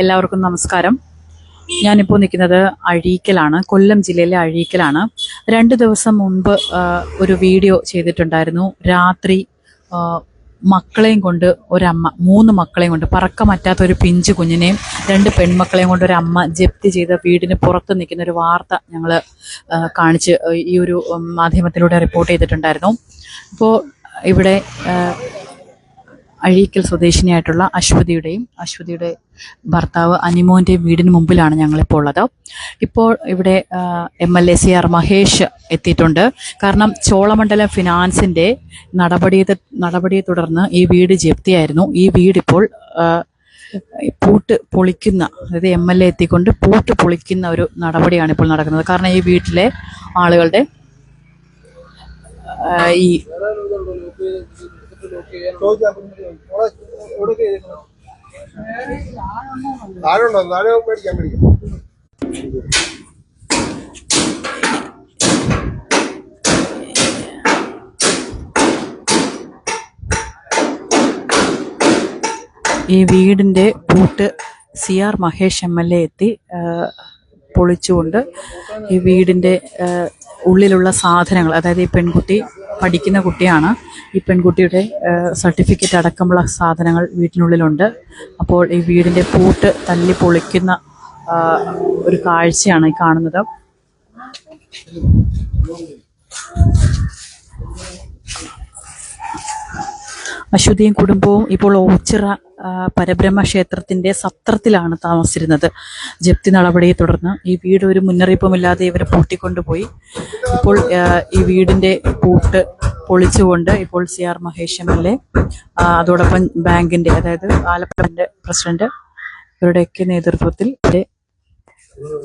എല്ലാവർക്കും നമസ്കാരം. ഞാനിപ്പോൾ നിൽക്കുന്നത് അഴീക്കലാണ് കൊല്ലം ജില്ലയിലെ അഴീക്കലാണ്. രണ്ട് ദിവസം മുൻപ് ഒരു വീഡിയോ ചെയ്തിട്ടുണ്ടായിരുന്നു. രാത്രി മക്കളെയും കൊണ്ട് ഒരമ്മ മൂന്ന് മക്കളെയും കൊണ്ട് പറക്കമറ്റാത്ത ഒരു പിഞ്ചു കുഞ്ഞിനെയും രണ്ട് പെൺമക്കളെയും കൊണ്ട് ഒരു അമ്മ ജപ്തി ചെയ്ത വീടിന് പുറത്ത് നിൽക്കുന്ന ഒരു വാർത്ത ഞങ്ങൾ കാണിച്ച് ഈ ഒരു മാധ്യമത്തിലൂടെ റിപ്പോർട്ട് ചെയ്തിട്ടുണ്ടായിരുന്നു. ഇപ്പോൾ ഇവിടെ അഴീക്കൽ സ്വദേശിനിയായിട്ടുള്ള അശ്വതിയുടെയും അശ്വതിയുടെ ഭർത്താവ് അനിമോന്റെയും വീടിന് മുമ്പിലാണ് ഞങ്ങളിപ്പോൾ ഉള്ളത്. ഇപ്പോൾ ഇവിടെ M L A C R Mahesh എത്തിയിട്ടുണ്ട്. കാരണം ചോളമണ്ഡലം ഫിനാൻസിന്റെ നടപടിയെ നടപടിയെ തുടർന്ന് ഈ വീട് ജപ്തിയായിരുന്നു. ഈ വീടിപ്പോൾ പൂട്ട് പൊളിക്കുന്ന അതായത് എം എൽ എ എത്തിക്കൊണ്ട് പൂട്ട് പൊളിക്കുന്ന ഒരു നടപടിയാണ് ഇപ്പോൾ നടക്കുന്നത്. കാരണം ഈ വീട്ടിലെ ആളുകളുടെ ആ, ഈ താഴെയുണ്ടോ താഴെ മേടിക്കാം ഈ വീടിന്റെ പൂട്ട് C R Mahesh M L A എത്തി പൊളിച്ചുകൊണ്ട് ഈ വീടിന്റെ ഉള്ളിലുള്ള സാധനങ്ങൾ അതായത് ഈ പെൺകുട്ടി പഠിക്കുന്ന കുട്ടിയാണ് ഈ പെൺകുട്ടിയുടെ സർട്ടിഫിക്കറ്റ് അടക്കമുള്ള സാധനങ്ങൾ വീട്ടിനുള്ളിലുണ്ട്. അപ്പോൾ ഈ വീടിന്റെ പൂട്ട് തല്ലി പൊളിക്കുന്ന ഒരു കാഴ്ചയാണ് ഈ കാണുന്നത്. അശ്വതിയും കുടുംബവും ഇപ്പോൾ ഓച്ചിറ പരബ്രഹ്മ ക്ഷേത്രത്തിന്റെ സത്രത്തിലാണ് താമസിച്ചിരുന്നത്. ജപ്തി നടപടിയെ തുടർന്ന് ഈ വീട് ഒരു മുന്നറിയിപ്പുമില്ലാതെ ഇവരെ പൂട്ടിക്കൊണ്ടുപോയി. ഇപ്പോൾ ഈ വീടിന്റെ പൂട്ട് പൊളിച്ചുകൊണ്ട് ഇപ്പോൾ C R Mahesh M L A അതോടൊപ്പം ബാങ്കിന്റെ അതായത് ആലപ്പുഴന്റെ പ്രസിഡന്റ് ഇവരുടെയൊക്കെ നേതൃത്വത്തിൽ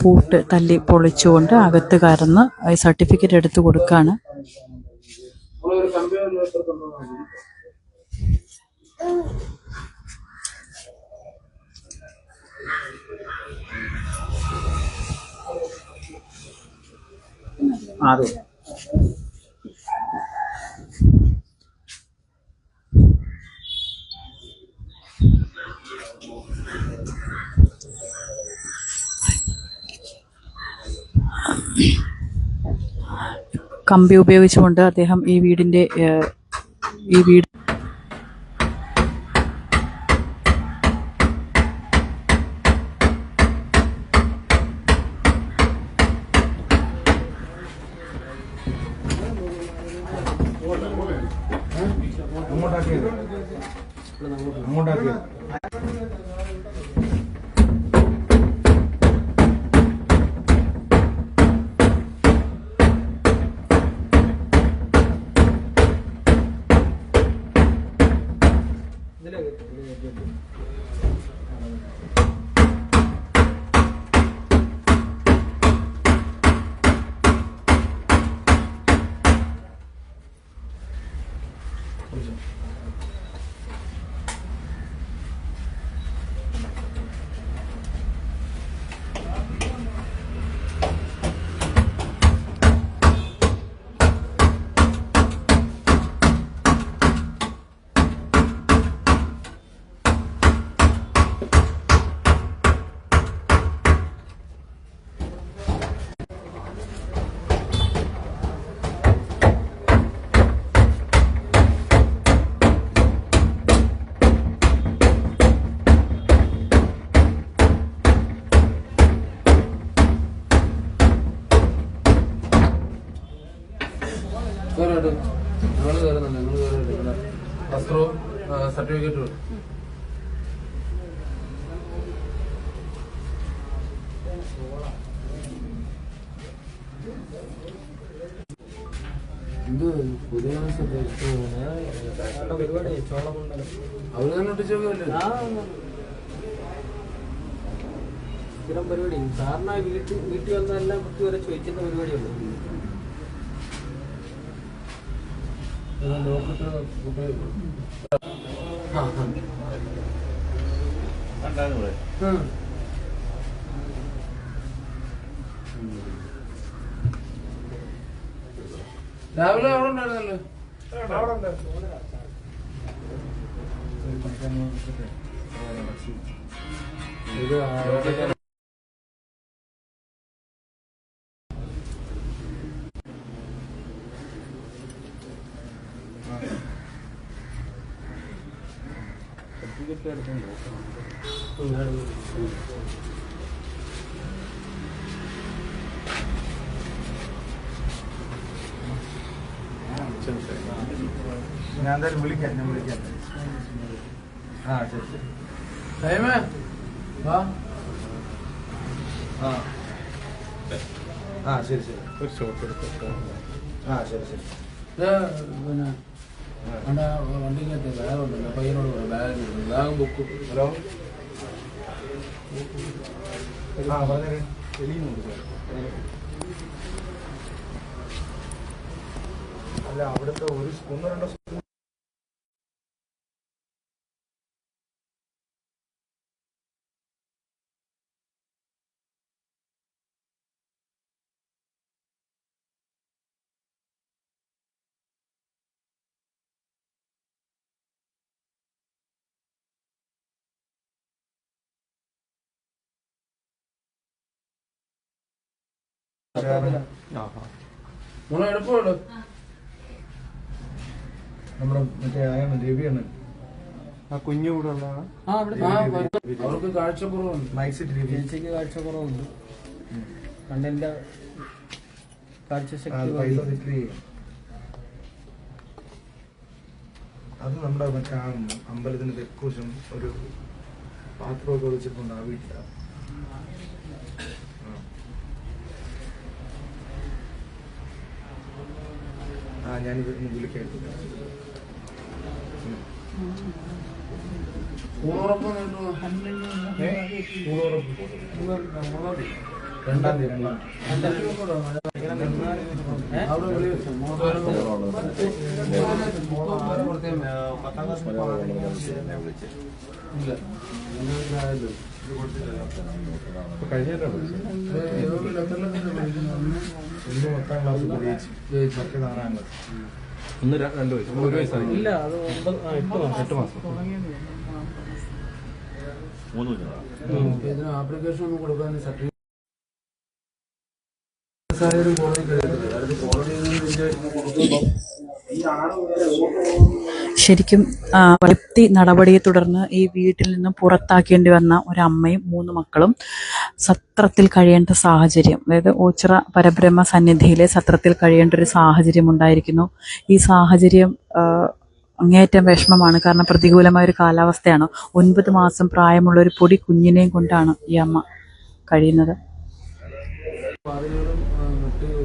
പൂട്ട് തല്ലി പൊളിച്ചുകൊണ്ട് അകത്ത് കയറുന്ന സർട്ടിഫിക്കറ്റ് എടുത്തു കൊടുക്കാണ് കമ്പി ഉപയോഗിച്ചുകൊണ്ട് അദ്ദേഹം ഈ വീടിന്റെ ഈ വീട് സാറിന് വീട്ടിൽ വീട്ടിൽ വന്നെല്ലാം കുട്ടി വരെ ചോദിക്കുന്ന പരിപാടിയുള്ളൂ രാവിലെ അവിടെ ഉണ്ടായിരുന്നല്ലോ? ഇത് ആരോഗ്യ ഞാൻ എന്തായാലും വിളിക്കാം ഞാൻ വിളിക്കാം. ആ ശരി ശരി. ടൈമേ വാ. ആ. ആ ശരി ശരി. ഒരു ഷോട്ട് എടുത്തു? ആ ശരി ശരി. ഇത് പിന്നെ അവിടെ വണ്ടിക്കകത്ത് ബാഗ് ഉണ്ടല്ലോ പയ്യനോട് പറയാം ബാഗ് ബാഗും ബുക്കും. ഹലോ? ആ പറഞ്ഞേ വെളിയുന്നുണ്ട് അല്ല അവിടുത്തെ ഒരു ഒന്ന് രണ്ടോ സ്പൂൺ നമ്മുടെ മറ്റേ അയാണ് രവിയാണ് ആ കുഞ്ഞു കൂടെ ഉള്ളതാണ്. ആ അവിടെ അവർക്ക് കാഴ്ചക്കുറവുണ്ട്. രവി കണ്ണിന്റെ കാഴ്ചശക്തി അത് ചെയ്യും. നമ്മുടെ മറ്റേ ആ അമ്പലത്തിന് തെക്കുശം ഒരു പാത്രമൊക്കെ വെച്ചിട്ടുണ്ട് ആ വീട്ടിലാണ് ആ മുമ്പിൽ കേട്ടു ഊണുറപ്പ്? രണ്ടാം തീയതി. രണ്ടാം തീയതി പത്താം ക്ലാസ് കഴിഞ്ഞിട്ടാണ് എന്ത് പത്താം ക്ലാസ് ഒന്ന് രണ്ട് വയസ്സ്. ഒരു വയസ്സാണ് ഇല്ല അത് ഒമ്പത് ആ, എട്ട് മാസം. എട്ട് മാസം. ഇതിന് ആപ്ലിക്കേഷൻ ഒന്നും കൊടുക്കാൻ സർട്ടിഫിക്കറ്റ് സാഹചര്യം കോടതി കഴിയത്തില്ല കോടതിയിൽ നിന്ന് ഇതിന്റെ ശരിക്കും വൃത്തി നടപടിയെ തുടർന്ന് ഈ വീട്ടിൽ നിന്ന് പുറത്താക്കേണ്ടി വന്ന ഒരമ്മയും മൂന്ന് മക്കളും സത്രത്തിൽ കഴിയേണ്ട സാഹചര്യം അതായത് ഓച്ചിറ പരബ്രഹ്മ സന്നിധിയിലെ സത്രത്തിൽ കഴിയേണ്ട ഒരു സാഹചര്യം ഉണ്ടായിരിക്കുന്നു. ഈ സാഹചര്യം അങ്ങേയറ്റം വിഷമമാണ് കാരണം പ്രതികൂലമായ ഒരു കാലാവസ്ഥയാണ്. ഒൻപത് മാസം പ്രായമുള്ള ഒരു പൊടി കുഞ്ഞിനെയും കൊണ്ടാണ് ഈ അമ്മ കഴിയുന്നത്.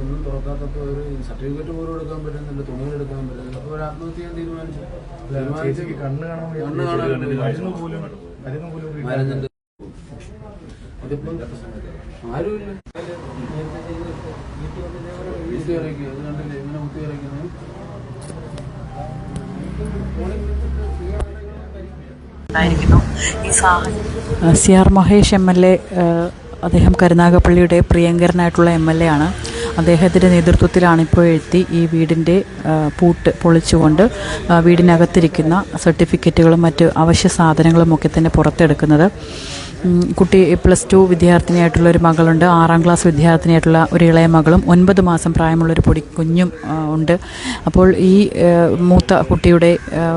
ഒന്നും തുറക്കാത്തപ്പോൾ ഒരു സർട്ടിഫിക്കറ്റ് പോലും എടുക്കാൻ പറ്റുന്നില്ല തുണികൾ ഒരു ആത്മഹത്യ ചെയ്യാൻ തീരുമാനിച്ചു. ചേച്ചിക്ക് കണ്ണ് കാണാൻ വയ്യ. കണ്ണ് കാണാൻ വയ്യ. മരുന്ന് പോലും മരുന്ന് പോലും ഒരു മരുന്നുണ്ട്. ഇതിപ്പം ആരുമില്ല. കുത്തി ഇറക്കി അത് കണ്ടില്ലേ? ഇങ്ങനെ കുത്തി ഇറക്കുന്നത് ഉണ്ടായിരിക്കുന്നു ഈ സാഹചര്യം. C R Mahesh M L A അദ്ദേഹം കരുനാഗപ്പള്ളിയുടെ പ്രിയങ്കരനായിട്ടുള്ള എം എൽ എ ആണ്. അദ്ദേഹത്തിന്റെ നേതൃത്വത്തിലാണ് ഇപ്പോൾ എഴുത്തി ഈ വീടിന്റെ പൂട്ട് പൊളിച്ചുകൊണ്ട് വീടിനകത്തിരിക്കുന്ന സർട്ടിഫിക്കറ്റുകളും മറ്റ് അവശ്യ സാധനങ്ങളും ഒക്കെ തന്നെ പുറത്തെടുക്കുന്നത്. കുട്ടി പ്ലസ് ടു വിദ്യാർത്ഥിനിയായിട്ടുള്ള ഒരു മകളുണ്ട്. ആറാം ക്ലാസ് വിദ്യാർത്ഥിനിയായിട്ടുള്ള ഒരു ഇളയ മകളും ഒൻപത് മാസം പ്രായമുള്ള ഒരു പൊടി കുഞ്ഞും ഉണ്ട്. അപ്പോൾ ഈ മൂത്ത കുട്ടിയുടെ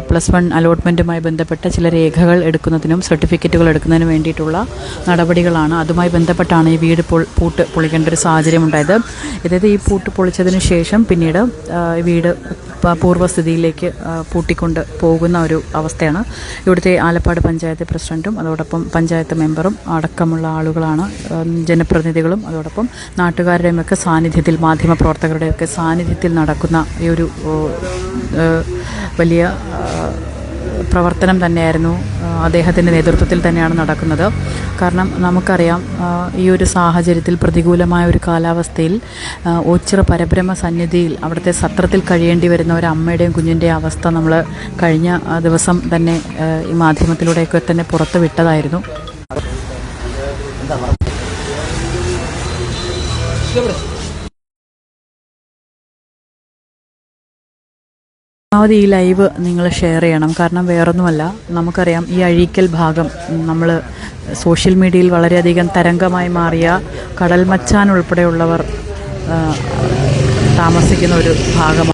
പ്ലസ് വൺ അലോട്ട്മെന്റുമായി ബന്ധപ്പെട്ട ചില രേഖകൾ എടുക്കുന്നതിനും സർട്ടിഫിക്കറ്റുകൾ എടുക്കുന്നതിനും വേണ്ടിയിട്ടുള്ള നടപടികളാണ്. അതുമായി ബന്ധപ്പെട്ടാണ് ഈ വീട് പൂട്ട് പൊളിക്കേണ്ട ഒരു സാഹചര്യം ഉണ്ടായത് അതായത് ഈ പൂട്ട് പൊളിച്ചതിന് ശേഷം പിന്നീട് വീട് പൂർവസ്ഥിതിയിലേക്ക് പൂട്ടിക്കൊണ്ട് പോകുന്ന ഒരു അവസ്ഥയാണ്. ഇവിടുത്തെ ആലപ്പാട് പഞ്ചായത്ത് പ്രസിഡന്റും അതോടൊപ്പം പഞ്ചായത്ത് മെമ്പറും അടക്കമുള്ള ആളുകളാണ് ജനപ്രതിനിധികളും. അതോടൊപ്പം നാട്ടുകാരുടെയുമൊക്കെ സാന്നിധ്യത്തിൽ മാധ്യമപ്രവർത്തകരുടെയൊക്കെ സാന്നിധ്യത്തിൽ നടക്കുന്ന ഈ ഒരു വലിയ പ്രവർത്തനം തന്നെയായിരുന്നു അദ്ദേഹത്തിന്റെ നേതൃത്വത്തിൽ തന്നെയാണ് നടക്കുന്നത്. കാരണം നമുക്കറിയാം ഈ ഒരു സാഹചര്യത്തിൽ പ്രതികൂലമായ ഒരു കാലാവസ്ഥയിൽ ഓച്ചിറ പരബ്രഹ്മ സന്നിധിയിൽ അവിടുത്തെ സത്രത്തിൽ കഴിയേണ്ടി വരുന്ന ഒരു അമ്മയുടെയും കുഞ്ഞിന്റെയും അവസ്ഥ നമ്മൾ കഴിഞ്ഞ ദിവസം തന്നെ ഈ മാധ്യമത്തിലൂടെയൊക്കെ തന്നെ പുറത്തു വിട്ടതായിരുന്നു പരമാവധി ഈ ലൈവ് നിങ്ങൾ ഷെയർ ചെയ്യണം. കാരണം വേറൊന്നുമല്ല നമുക്കറിയാം ഈ അഴീക്കൽ ഭാഗം നമ്മൾ സോഷ്യൽ മീഡിയയിൽ വളരെയധികം തരംഗമായി മാറിയ കടൽ മച്ചാൻ ഉൾപ്പെടെയുള്ളവർ താമസിക്കുന്ന ഒരു ഭാഗമാണ്.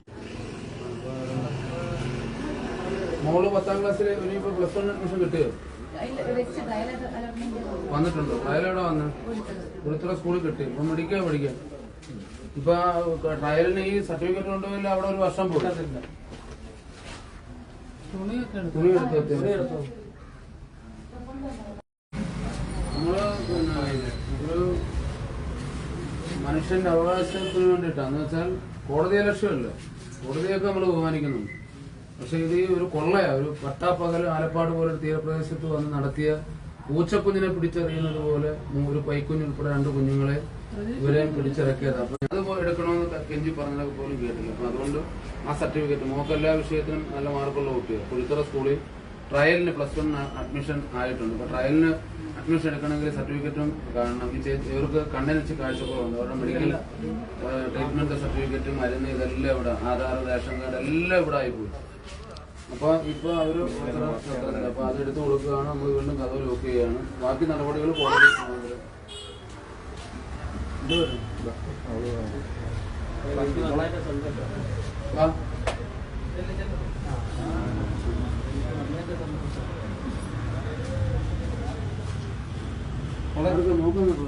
മോൾ പത്താം ക്ലാസ്സിൽ പ്ലസ് വൺ അഡ്മിഷൻ കിട്ടിയോ വന്നിട്ടുണ്ടോ? ട്രയൽ എവിടെ വന്ന്? ഇവിടുത്തെ സ്കൂളിൽ കിട്ടി. ഇപ്പൊ മെഡിക്കാ പഠിക്കാൻ. ഇപ്പൊ ട്രയലിന് ഈ സർട്ടിഫിക്കറ്റ് കൊണ്ടുപോയില്ല അവിടെ ഒരു വർഷം പോയി. തുണി എടുത്ത്. നമ്മൾ പിന്നെ ഒരു മനുഷ്യന്റെ അവകാശത്തിന് വേണ്ടിയിട്ടാന്ന് വെച്ചാൽ കോടതിയെ ലക്ഷ്യമല്ല കോടതിയൊക്കെ നമ്മൾ ബഹുമാനിക്കുന്നുണ്ട്. പക്ഷെ ഇത് ഒരു കൊള്ളയാ. ഒരു പട്ടാപ്പകൽ ആലപ്പാട് പോലൊരു തീരപ്രദേശത്ത് വന്ന് നടത്തിയ പൂച്ചക്കുഞ്ഞിനെ പിടിച്ചെറിയുന്നത് പോലെ ഒരു പൈക്കുഞ്ഞ് ഉൾപ്പെടെ രണ്ട് കുഞ്ഞുങ്ങളെ ഇവരെയും പിടിച്ചിറക്കിയത്. അപ്പൊ അത് എടുക്കണമെന്ന് കെഞ്ചി പറഞ്ഞതൊക്കെ പോലും കേട്ടില്ല. അപ്പൊ അതുകൊണ്ട് ആ സർട്ടിഫിക്കറ്റ് മോക്ക് എല്ലാ വിഷയത്തിനും നല്ല മാർക്കുള്ള കുട്ടികൾ പുളിത്തറ സ്കൂളിൽ ട്രയലിന് പ്ലസ് വൺ അഡ്മിഷൻ ആയിട്ടുണ്ട്. അപ്പൊ ട്രയലിന് അഡ്മിഷൻ എടുക്കണമെങ്കിൽ സർട്ടിഫിക്കറ്റും കാണണം. ഈ ചേച്ചി ഇവർക്ക് കണ്ണിന് വെച്ച് കാഴ്ചക്കുറവുണ്ട്. അവരുടെ മെഡിക്കൽ ട്രീറ്റ്മെന്റ് സർട്ടിഫിക്കറ്റ് മരുന്ന് ഇതെല്ലാം ഇവിടെ ആധാർ റേഷൻ കാർഡ് എല്ലാം ഇവിടെ ആയിപ്പോയി. അപ്പോൾ ഉത്തരവില്ല. അപ്പൊ അത് എടുത്തു കൊടുക്കുകയാണ്. നമ്മൾ വീണ്ടും കഥ ലോക്ക് ചെയ്യുകയാണ്. ബാക്കി നടപടികൾ കോടതി നോക്കുന്ന എനിക്ക്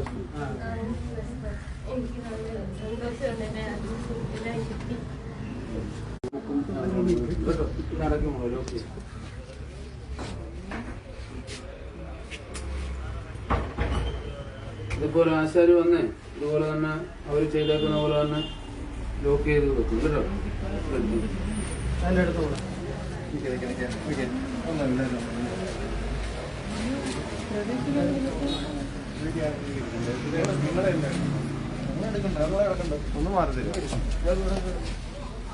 ചെയ്യും. ഇതുപോലെ ആശാര് വന്നേ ഇതുപോലെ തന്നെ അവർ ചെയ്തേക്കുന്ന പോലെ തന്നെ ലോക്ക് ചെയ്ത് വെക്കും കേട്ടോ? അതിന്റെ അടുത്ത് ഒന്ന് മാറി തരും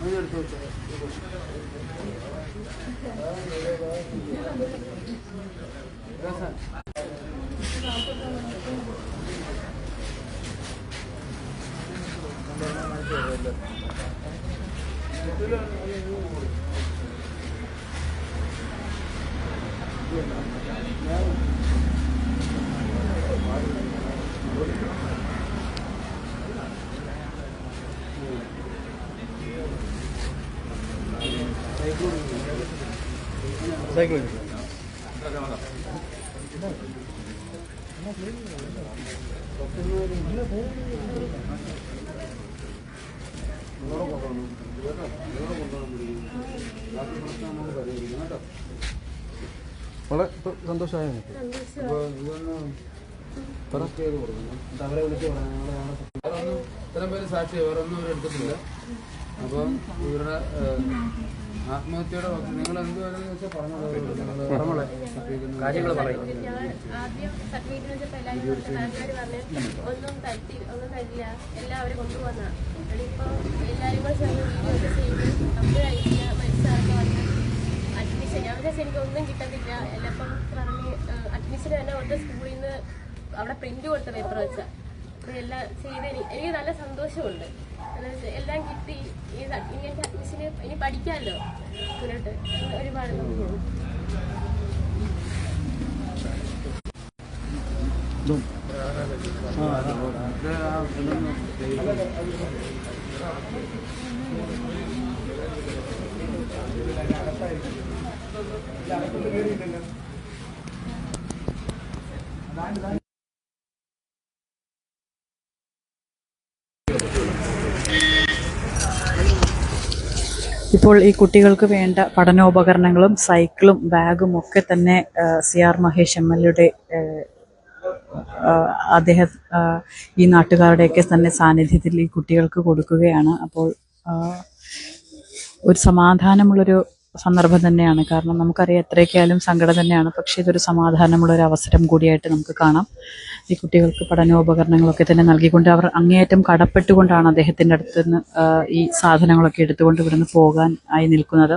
സന്തോഷമായ അപ്പൊ ചെയ്ത് കൊടുക്കണം എന്നിട്ട് അവരെ വിളിച്ച് പറയാം ഞങ്ങൾ നാളെ വേറെ ഒന്നും ഇത്രയും പേര് സാക്ഷിയാണ് വേറെ ഒന്നും അവർ എടുത്തിട്ടില്ല. അപ്പം ഇവരുടെ ആത്മഹത്യയുടെ നിങ്ങൾ എന്തുവരെന്ന് വെച്ചാൽ പറഞ്ഞോളെ. കാര്യങ്ങൾ പറയും. ആദ്യം സർട്ടിഫിക്കറ്റ് വെച്ചപ്പോൾ എല്ലാവരും പറഞ്ഞു നാട്ടുകാർ പറഞ്ഞു ഒന്നും തട്ടി ഒന്നും തരില്ല. എല്ലാവരും കൊണ്ടുപോകുന്ന ഇപ്പൊ എല്ലാവരും കൂടെ ചേർന്ന് വീഡിയോ ഒക്കെ ചെയ്ത് നമ്മൾ കഴിക്കില്ല മരിച്ചാർക്ക് വന്ന് അഡ്മിഷൻ ഞാൻ വിചാരിച്ചു എനിക്ക് ഒന്നും കിട്ടത്തില്ല. എല്ലപ്പം പറഞ്ഞ് അഡ്മിഷൻ തന്നെ അവിടുത്തെ സ്കൂളിൽ നിന്ന് അവിടെ പ്രിന്റ് കൊടുത്ത പേപ്പർ വെച്ചാൽ അപ്പൊ എല്ലാം ചെയ്ത് എനിക്ക് നല്ല സന്തോഷമുണ്ട്. എല്ലാം കിട്ടി. ഇനി എനിക്ക് അഡ്മിഷന് ഇനി പഠിക്കാമല്ലോ മുന്നോട്ട് ഒരുപാട് നന്ദിയുണ്ട് ഇപ്പോൾ ഈ കുട്ടികൾക്ക് വേണ്ട പഠനോപകരണങ്ങളും സൈക്കിളും ബാഗും ഒക്കെ തന്നെ C R Mahesh M L എയുടെ അദ്ദേഹം ഈ നാട്ടുകാരുടെയൊക്കെ തന്നെ സാന്നിധ്യത്തിൽ ഈ കുട്ടികൾക്ക് കൊടുക്കുകയാണ്. അപ്പോൾ ഒരു സമാധാനമുള്ളൊരു സന്ദർഭം തന്നെയാണ്. കാരണം നമുക്കറിയാം എത്രയൊക്കെയായാലും സങ്കടം തന്നെയാണ്. പക്ഷേ ഇതൊരു സമാധാനമുള്ള ഒരു അവസരം കൂടിയായിട്ട് നമുക്ക് കാണാം. ഈ കുട്ടികൾക്ക് പഠനോപകരണങ്ങളൊക്കെ തന്നെ നൽകിക്കൊണ്ട് അവർ അങ്ങേയറ്റം കടപ്പെട്ടുകൊണ്ടാണ് അദ്ദേഹത്തിന്റെ അടുത്ത് നിന്ന് ഈ സാധനങ്ങളൊക്കെ എടുത്തുകൊണ്ട് ഇവിടുന്ന് പോകാൻ ആയി നിൽക്കുന്നത്.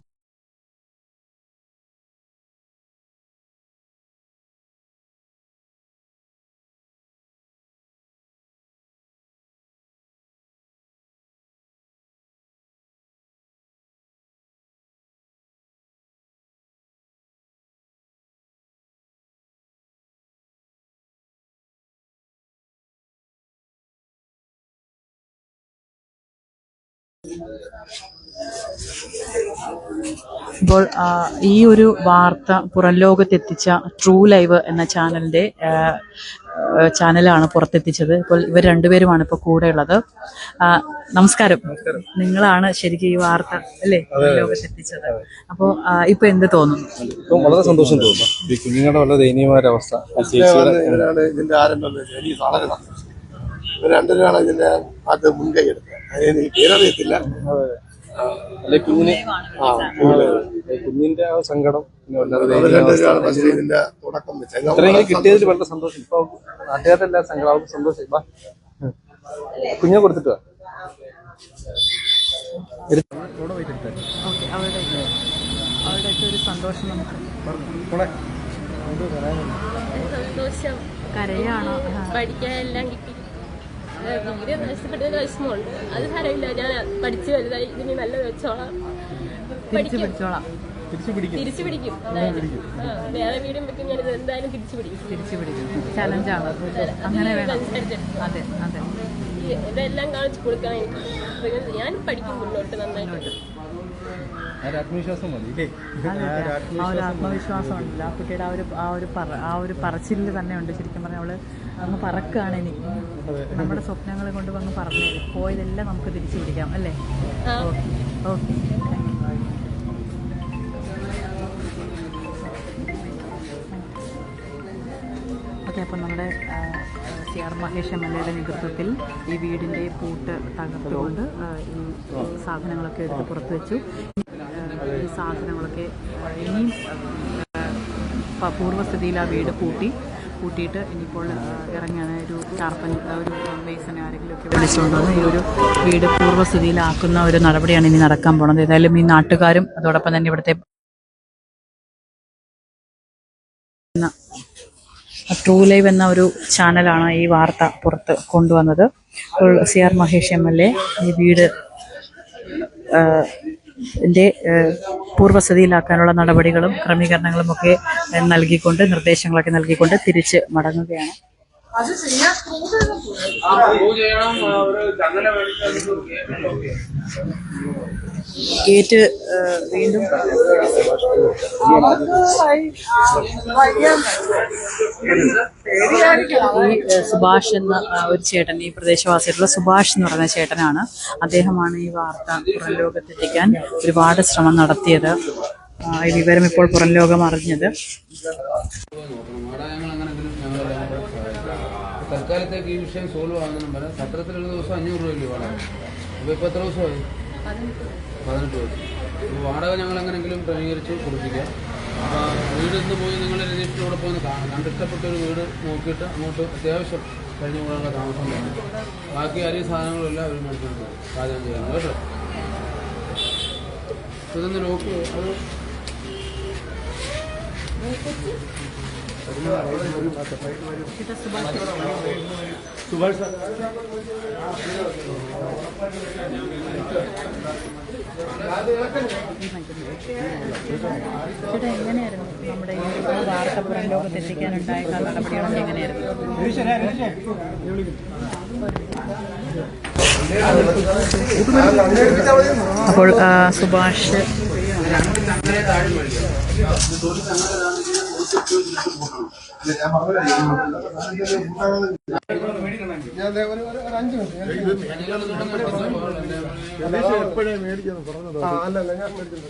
ഇപ്പോൾ ഈ ഒരു വാർത്ത പുറം ലോകത്തെത്തിച്ച ട്രൂ ലൈവ് എന്ന ആ, ചാനലാണ് പുറത്തെത്തിച്ചത്. ഇപ്പോൾ ഇവർ രണ്ടുപേരുമാണ് ഇപ്പോൾ കൂടെ ഉള്ളത് ആ, നമസ്കാരം. നിങ്ങളാണ് ശരിക്കും ഈ വാർത്ത അല്ലേ? ലോകത്തെത്തിച്ചത്. അപ്പോൾ ഇപ്പൊ എന്ത് തോന്നുന്നു? വളരെ സന്തോഷം തോന്നുന്നു. ഈ കുഞ്ഞുങ്ങളുടെ വളരെ ദയനീയമായ അവസ്ഥ. ഇതിന്റെ ആരംഭം വെച്ചത് എനിക്ക് വളരെ ഇവർ ഇതിന്റെ അത് മുൻകൈ എടുത്തത്. അതിന് എനിക്ക് പേരറിയത്തില്ല അല്ലെ കുഞ്ഞിന് ആ ഈ കുഞ്ഞിന്റെ ആ സങ്കടം പിന്നെ വളരെ അവർ ദയനീയ അവസ്ഥ. രണ്ടുപേരാണ് പക്ഷേ ഇതിന്റെ തുടക്കം വെച്ചത് ഇത്രയെങ്കിലും കിട്ടിയതിൽ വളരെ സന്തോഷം. ഇപ്പൊ നാട്ടുകാരുടെ എല്ലാ സങ്കടം അവർക്ക് സന്തോഷം. വാ. കുഞ്ഞിനെ കൊടുത്തിട്ട് വാ. ഓക്കെ അവരുടെ അവരുടെയൊക്കെ ഒരു സന്തോഷം. നമുക്ക് സന്തോഷം കരയാണോ പഠിക്കാൻ എല്ലാം കിട്ടി. വീട് നഷ്ടപ്പെട്ടതിന് വിഷമമുണ്ട് അത് സാരമില്ല. ഞാൻ പഠിച്ചു വലുതായി. ഇതിന് നല്ല വെച്ചോളാം. തിരിച്ചു പിടിച്ചോളാം തിരിച്ചു പിടിക്കും. വേറെ വീടും വെക്കും. ഞാൻ ഇത് എന്തായാലും തിരിച്ചു പിടിക്കും. തിരിച്ചു പിടിക്കും. ചലഞ്ചാണ് അങ്ങനെ വേണം. അതെ അതെ. ഇതെല്ലാം കാണിച്ചു കൊടുക്കാൻ എനിക്ക് ഞാൻ- ഞാൻ പഠിക്കും മുന്നോട്ട് നന്നായിട്ട്. ആ ഒരു ആത്മവിശ്വാസം ആത്മവിശ്വാസം ഉണ്ടല്ലോ ആ കുട്ടിയുടെ ആ ഒരു ആ ഒരു പറ ആ ഒരു പറച്ചിലിൽ തന്നെ ഉണ്ട്. ശരിക്കും പറഞ്ഞാൽ അവൾ അങ്ങ് പറക്കുകയാണ് ഇനി. നമ്മുടെ സ്വപ്നങ്ങളെ കൊണ്ട് വന്ന് പറഞ്ഞു. പോയതെല്ലാം നമുക്ക് തിരിച്ചു പിടിക്കാം അല്ലേ. ഓക്കെ ഓക്കെ ഓക്കെ അപ്പം നമ്മുടെ ആ, C R Mahesh M L എയുടെ നേതൃത്വത്തിൽ ഈ വീടിന്റെ പൂട്ട് തകർത്തുകൊണ്ട് ഈ സാധനങ്ങളൊക്കെ എടുത്ത് പുറത്തു വെച്ചു. ഈ സാധനങ്ങളൊക്കെ ഇനിയും പൂർവസ്ഥിതിയിൽ ആ വീട് പൂട്ടി. പൂട്ടിയിട്ട് ഇനിയിപ്പോൾ ഇറങ്ങിയാണ് ഒരു ടാർപ്പൻ ഒരു ബേസനെ ആരെങ്കിലുമൊക്കെ വിളിച്ചുകൊണ്ട് വന്ന് ഈ ഒരു വീട് പൂർവസ്ഥിതിയിലാക്കുന്ന ഒരു നടപടിയാണ് ഇനി നടക്കാൻ പോണത്. ഏതായാലും ഈ നാട്ടുകാരും അതോടൊപ്പം തന്നെ ഇവിടുത്തെ ട്രൂ ലൈവ് എന്ന ഒരു ചാനലാണ് ഈ വാർത്ത പുറത്ത് കൊണ്ടുവന്നത്. അപ്പോൾ C R Mahesh M L A ഈ വീട് ആ, പൂർവസ്ഥിതിയിലാക്കാനുള്ള നടപടികളും ക്രമീകരണങ്ങളും ഒക്കെ നൽകിക്കൊണ്ട് നിർദ്ദേശങ്ങളൊക്കെ നൽകിക്കൊണ്ട് തിരിച്ച് മടങ്ങുകയാണ്. ഗേറ്റ് വീണ്ടും ഈ സുഭാഷ് എന്ന ഒരു ചേട്ടൻ ഈ പ്രദേശവാസിയായിട്ടുള്ള സുഭാഷ് എന്ന് പറയുന്ന ചേട്ടനാണ്. അദ്ദേഹമാണ് ഈ വാർത്ത പുറം ലോകത്തെത്തിക്കാൻ ഒരുപാട് ശ്രമം നടത്തിയത്. ഈ വിവരം ഇപ്പോൾ പുറം ലോകം അറിഞ്ഞത്. തൽക്കാലത്തേക്ക് ഈ വിഷയം സോൾവ് ആകുന്നതിനും പറയാം സത്രത്തിലുള്ള ദിവസം അഞ്ഞൂറ് രൂപ അപ്പോൾ ഇപ്പോൾ എത്ര ദിവസമായി? പതിനെട്ട് പേർക്ക് വാടക ഞങ്ങൾ എങ്ങനെങ്കിലും ക്രമീകരിച്ച് കൊടുപ്പിക്കാം. അപ്പോൾ വീട് ഇന്ന് പോയി നിങ്ങൾ രജിസ്റ്ററിലൂടെ പോയി കാണാം. കണ്ട് വീട് നോക്കിയിട്ട് അങ്ങോട്ട് അത്യാവശ്യം കഴിഞ്ഞ കൂടാനുള്ള താമസം വേണം. ബാക്കി അരി സാധനങ്ങളും എല്ലാം അവർ മേടിച്ചുകൊണ്ട് വരും. പാചകം ചെയ്യണം കേട്ടോ? ഇതൊന്ന് നോക്കൂ അത് എങ്ങനെയായിരുന്നു നമ്മുടെ എങ്ങനെയായിരുന്നു? അപ്പോൾ സുഭാഷ് ഞാൻ ഒരു അഞ്ച് ഇതാണ് എപ്പോഴേ മേടിക്കുന്നു പറഞ്ഞത്? അല്ലല്ല ഞാൻ മേടിക്കുന്നു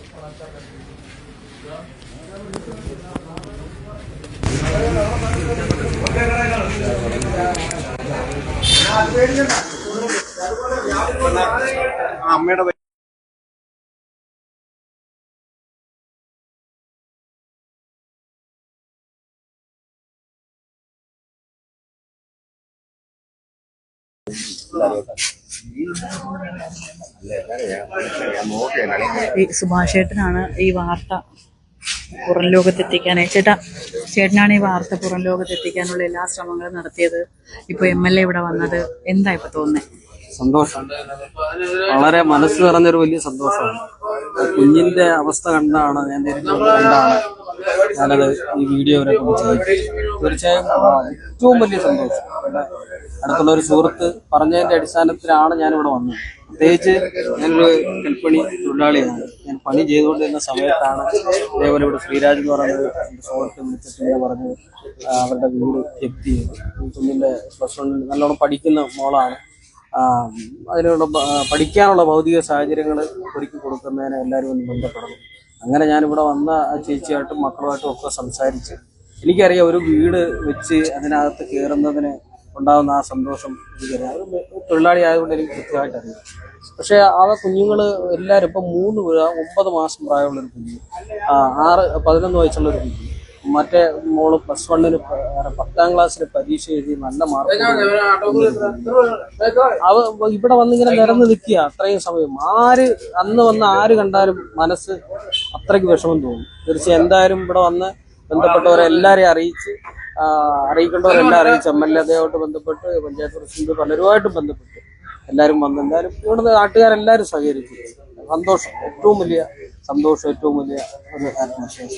അമ്മയുടെ ഈ സുഭാഷേട്ടനാണ് ഈ വാർത്ത പുറം ലോകത്തെത്തിക്കാൻ ചേട്ടാ ചേട്ടനാണ് ഈ വാർത്ത പുറം ലോകത്തെത്തിക്കാനുള്ള എല്ലാ ശ്രമങ്ങളും നടത്തിയത്. ഇപ്പൊ എം എൽ എ ഇവിടെ വന്നത് എന്താ ഇപ്പൊ തോന്നുന്നത് സന്തോഷം. വളരെ മനസ്സ് നിറഞ്ഞൊരു വലിയ സന്തോഷമാണ്. കുഞ്ഞിന്റെ അവസ്ഥ കണ്ടാണ് ഞാൻ കണ്ടാണ് ഞാനത് ഈ വീഡിയോ ചെയ്തത് തീർച്ചയായും ഏറ്റവും വലിയ സന്തോഷം. അടുത്തുള്ള ഒരു സുഹൃത്ത് പറഞ്ഞതിന്റെ അടിസ്ഥാനത്തിലാണ് ഞാൻ ഞാനിവിടെ വന്നത്. പ്രത്യേകിച്ച് ഞാനൊരു കൽപ്പണി തൊഴിലാളിയാണ്. ഞാൻ പണി ചെയ്തുകൊണ്ടിരുന്ന സമയത്താണ് അതേപോലെ ഇവിടെ ശ്രീരാജ് എന്ന് പറയുന്നത് എന്റെ സുഹൃത്ത് വിളിച്ചിട്ട് പറഞ്ഞ് അവരുടെ വീട് ജപ്തി ചെയ്തു. കുഞ്ഞിന്റെ പ്ലസ് വണ്ണിൽ നല്ലോണം പഠിക്കുന്ന മോളാണ്. അതിനുള്ള പഠിക്കാനുള്ള ഭൗതിക സാഹചര്യങ്ങൾ ഒരുക്കി കൊടുക്കുന്നതിന് എല്ലാവരും ഒന്ന് ബന്ധപ്പെടണം. അങ്ങനെ ഞാനിവിടെ വന്ന ചേച്ചിയായിട്ടും മക്കളുമായിട്ടും ഒക്കെ സംസാരിച്ച് എനിക്കറിയാം ഒരു വീട് വെച്ച് അതിനകത്ത് കയറുന്നതിന് ഉണ്ടാകുന്ന ആ സന്തോഷം എനിക്കറിയാം. മെ- തൊഴിലാളി ആയതുകൊണ്ട് എനിക്ക് കൃത്യമായിട്ട് അറിയാം. പക്ഷേ ആ കുഞ്ഞുങ്ങൾ എല്ലാവരും ഇപ്പം മൂന്ന് പേര് ഒമ്പത് മാസം പ്രായമുള്ളൊരു കുഞ്ഞ്. ആ, ആറ് പതിനൊന്ന് വയസ്സുള്ളൊരു കുഞ്ഞ്. മറ്റേ മോൾ പ്ലസ് വണ്ണിന് പത്താം ക്ലാസ്സിൽ പരീക്ഷ എഴുതി നല്ല മാർക്ക് അവ ഇവിടെ വന്നിങ്ങനെ നിരന്ന് നിൽക്കുക അത്രയും സമയം. ആര് അന്ന് വന്ന് ആര് കണ്ടാലും മനസ്സ് അത്രയ്ക്ക് വിഷമം തോന്നും. തീർച്ചയായും എന്തായാലും ഇവിടെ വന്ന് ബന്ധപ്പെട്ടവരെ എല്ലാവരെയും അറിയിച്ച് അറിയിക്കേണ്ടവരെല്ലാം അറിയിച്ച് എം എൽ എ അദ്ദേഹമായിട്ട് ബന്ധപ്പെട്ട് പഞ്ചായത്ത് പ്രസിഡന്റ് പലരുമായിട്ടും ബന്ധപ്പെട്ട് എല്ലാവരും വന്ന് എന്തായാലും ഇവിടുന്ന് നാട്ടുകാരെല്ലാവരും സഹകരിച്ചു. സന്തോഷം. ഏറ്റവും വലിയ സന്തോഷം ഏറ്റവും വലിയ ഒരു ആത്മവിശ്വാസം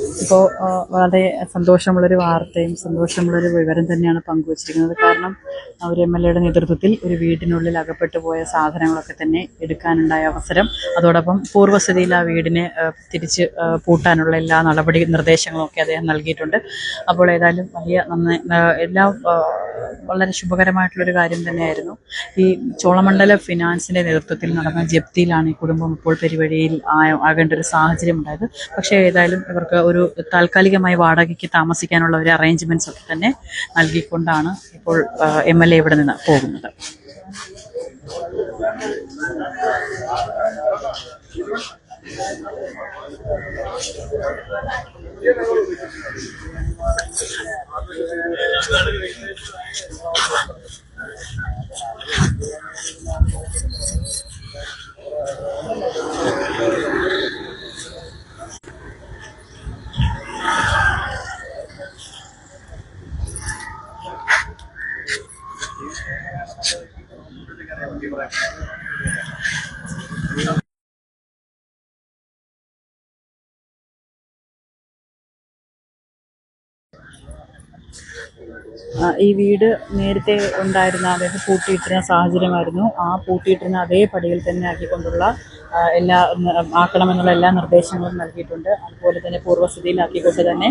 ഇപ്പോൾ വളരെ സന്തോഷമുള്ളൊരു വാർത്തയും സന്തോഷമുള്ളൊരു വിവരം തന്നെയാണ് പങ്കുവച്ചിരിക്കുന്നത്. കാരണം ഒരു എം എൽ എയുടെ നേതൃത്വത്തിൽ ഒരു വീടിനുള്ളിൽ അകപ്പെട്ടു പോയ സാധനങ്ങളൊക്കെ തന്നെ എടുക്കാനുണ്ടായ അവസരം അതോടൊപ്പം പൂർവസ്ഥിതിയിൽ ആ വീടിനെ തിരിച്ച് പൂട്ടാനുള്ള എല്ലാ നടപടി നിർദ്ദേശങ്ങളൊക്കെ അദ്ദേഹം നൽകിയിട്ടുണ്ട്. അപ്പോൾ ഏതായാലും വലിയ നന്ദി എല്ലാ വളരെ ശുഭകരമായിട്ടുള്ളൊരു കാര്യം തന്നെയായിരുന്നു. ഈ ചോളമണ്ഡല ഫിനാൻസിന്റെ നേതൃത്വത്തിൽ നടന്ന ജപ്തിയിലാണ് ഈ കുടുംബം ഇപ്പോൾ പെരുവഴിയിൽ ആ- ആകേണ്ട ഒരു സാഹചര്യം ഉണ്ടായത്. പക്ഷേ ഏതായാലും ഇവർക്ക് ഒരു താൽക്കാലികമായി വാടകയ്ക്ക് താമസിക്കാനുള്ള ഒരു അറേഞ്ച്മെന്റ്സ് ഒക്കെ തന്നെ നൽകിക്കൊണ്ടാണ് ഇപ്പോൾ എം എൽ എ ഇവിടെ നിന്ന് പോകുന്നത്. ഈ വീട് നേരത്തെ ഉണ്ടായിരുന്ന അതായത് പൂട്ടിയിട്ടിരുന്ന സാഹചര്യമായിരുന്നു. ആ പൂട്ടിയിട്ടിരുന്ന അതേ പടിയിൽ തന്നെ ആക്കിക്കൊണ്ടുള്ള എല്ലാ ആക്കണമെന്നുള്ള എല്ലാ നിർദ്ദേശങ്ങളും നൽകിയിട്ടുണ്ട്. അതുപോലെ തന്നെ പൂർവസ്ഥിതിയിലാക്കിക്കൊണ്ട് തന്നെ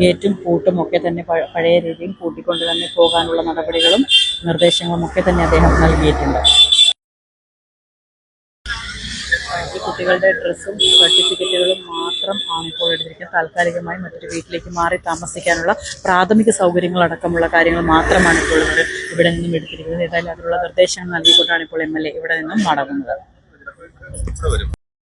ഗേറ്റും പൂട്ടും ഒക്കെ തന്നെ പഴയ രീതിയിൽ പൂട്ടിക്കൊണ്ട് തന്നെ പോകാനുള്ള നടപടികളും നിർദ്ദേശങ്ങളും ഒക്കെ തന്നെ അദ്ദേഹം നൽകിയിട്ടുണ്ട്. കുട്ടികളുടെ ഡ്രസ്സും സർട്ടിഫിക്കറ്റുകളും മാത്രം ആണ് ഇപ്പോൾ എടുത്തിരിക്കുന്നത്. താൽക്കാലികമായി മറ്റൊരു വീട്ടിലേക്ക് മാറി താമസിക്കാനുള്ള പ്രാഥമിക സൗകര്യങ്ങളടക്കമുള്ള കാര്യങ്ങൾ മാത്രമാണ് ഇപ്പോൾ ഇവിടെ നിന്നും എടുത്തിരിക്കുന്നത്. ഏതായാലും അതിനുള്ള നിർദ്ദേശങ്ങൾ നൽകിക്കൊണ്ടാണ് ഇപ്പോൾ എം എൽ എ ഇവിടെ നിന്നും മടങ്ങുന്നത്. ഇവിടെ വരും.